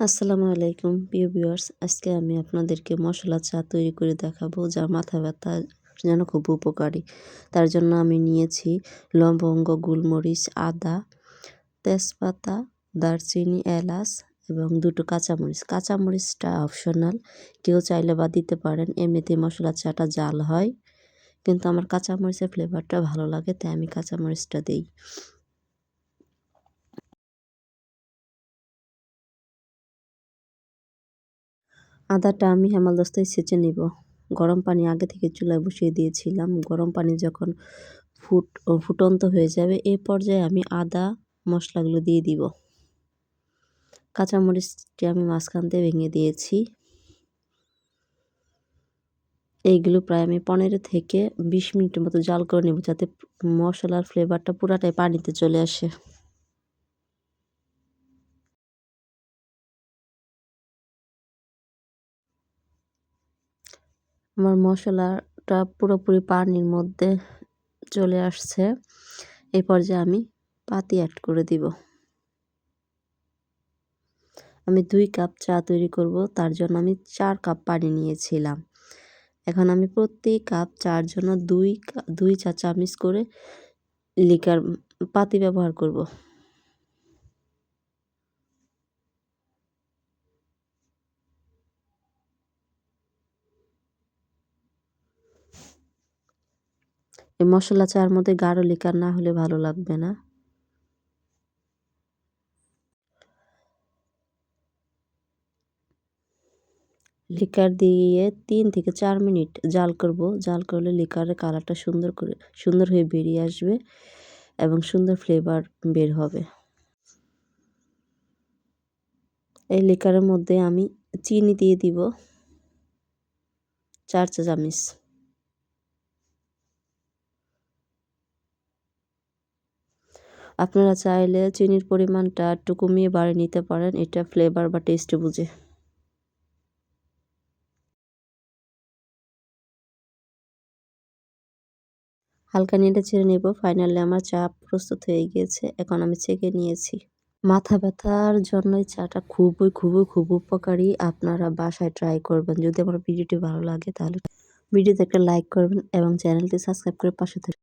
আসসালামু আলাইকুম, প্রিয় ভিউয়ার্স। আজকে আমি আপনাদেরকে মশলা চা তৈরি করে দেখাবো যা মাথা ব্যথা যেন খুব উপকারী। তার জন্য আমি নিয়েছি লবঙ্গ, গোলমরিচ, আদা, তেজপাতা, দারচিনি, এলাচ এবং দুটো কাঁচামরিচ। কাঁচামরিচটা অপশনাল। কেউ চাইলে বা দিতে পারেন, এমনিতে মশলা চাটা জাল হয়, কিন্তু আমার কাঁচামরিচের ফ্লেভারটা ভালো লাগে, তাই আমি কাঁচামরিচটা দিই। আদাটা আমি হেমালদস্তায় ছেঁচে নিব। গরম পানি আগে থেকে চুলায় বসিয়ে দিয়েছিলাম। গরম পানি যখন ফুট ফুটন্ত হয়ে যাবে, এ পর্যায়ে আমি আদা মশলাগুলো দিয়ে দিব। কাঁচামরিচটি আমি মাঝখান দিয়ে ভেঙে দিয়েছি। এইগুলো প্রায় আমি পনেরো থেকে বিশ মিনিটের মতো জাল করে নেব যাতে মশলার ফ্লেভারটা পুরাটাই পানিতে চলে আসে। আমার মশলাটা পুরোপুরি পানির মধ্যে চলে আসছে। এই পর্যায়ে আমি পাতি অ্যাড করে দিব। আমি দুই কাপ চা তৈরি করব, তার জন্য আমি চার কাপ পানি নিয়েছিলাম। এখন আমি প্রতি কাপ চার জন্য দুই দুই চা চামচ করে লিকার পাতি ব্যবহার করব। এই মশলা চার মধ্যে গাঢ় লিকার না হলে ভালো লাগবে না। লিকার দিয়ে তিন থেকে চার মিনিট জাল করব। জাল করলে লিকারের কালারটা সুন্দর করে, সুন্দর হয়ে বেরিয়ে আসবে এবং সুন্দর ফ্লেভার বের হবে। এই লিকারের মধ্যে আমি চিনি দিয়ে দিব, চার চা চামচ আপনারা চাইলে চিনির পরিমাণটা একটু কমিয়ে বাড়িয়ে নিতে পারেন, এটা ফ্লেভার বা টেস্ট বুঝে। হালকা নেড়ে ছেড়ে নেব ফাইনালি আমার চা প্রস্তুত হয়ে গিয়েছে, এখন আমি ছেঁকে নিয়েছি। মাথা ব্যথার জন্য এই চাটা খুবই খুবই খুব উপকারী, আপনারা বাসায় ট্রাই করবেন। যদি আমার ভিডিওটি ভালো লাগে তাহলে ভিডিওতে একটা লাইক করবেন এবং চ্যানেলটি সাবস্ক্রাইব করে পাশে থাকবেন।